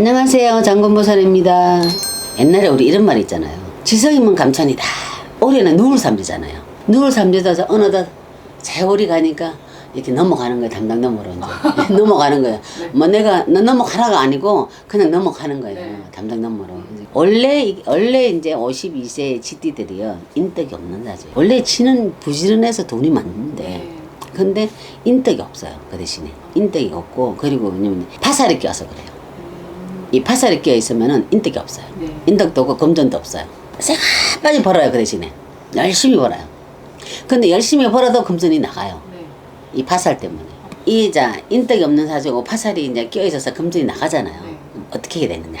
안녕하세요. 장군보살입니다. 옛날에 우리 이런 말 있잖아요. 지성이면 감천이다. 올해는 누울 삼지잖아요. 누울 삼지다서 어느덧 세월이 가니까 이렇게 넘어가는 거예요. 담당 넘어로 이제 넘어가는 거예요. 뭐 내가 너 넘어가라가 아니고 그냥 넘어가는 거예요. 네. 담당 넘어로. 원래 이- 원래 이제 52세 지띠들이요 인덕이 없는 자죠. 원래 치는 부지런해서 돈이 많은데. 네. 근데 인덕이 없어요. 그 대신에 인덕이 없고 그리고 왜냐면 파살이 껴서 그래요. 이 파살이 끼어 있으면은 인덕이 없어요. 네. 인덕도 없고 금전도 없어요. 새까지 벌어요 그 대신에 열심히 벌어요. 근데 열심히 벌어도 금전이 나가요. 네. 이 파살 때문에. 이자 인덕이 없는 사주고 파살이 이제 끼어 있어서 금전이 나가잖아요. 네. 어떻게 해야 되느냐?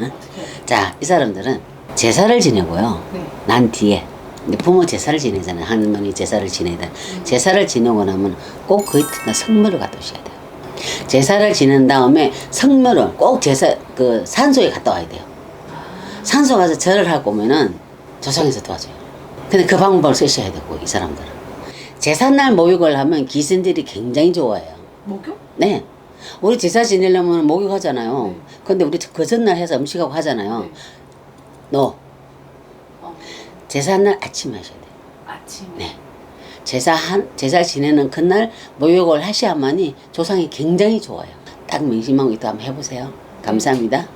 응? 어떻게 해야 돼요? 자, 이 사람들은 제사를 지내고요. 네. 난 뒤에 부모 제사를 지내잖아요. 할머니 제사를 지내야 돼. 제사를 지내고 나면 꼭그 이튿날 성묘를 갔다 오셔야 돼요. 제사를 지낸 다음에 성묘를 꼭 제사 그 산소에 갔다 와야 돼요. 산소 가서 절을 하고 오면은 조상에서 도와줘요. 근데 그 방법을 쓰셔야 되고 이 사람들은 제삿날 모욕을 하면 기신들이 굉장히 좋아해요. 목욕? 네. 우리 제사 지내려면 목욕하잖아요. 네. 근데 우리 그 전날 해서 음식하고 하잖아요. 네. 너 어. 제삿날 아침에 하셔야 돼요. 아침에. 네. 제사 한 제사 지내는 그날 모욕을 하셔야만이 조상이 굉장히 좋아요. 딱 명심하고 이따 한번 해보세요. 감사합니다.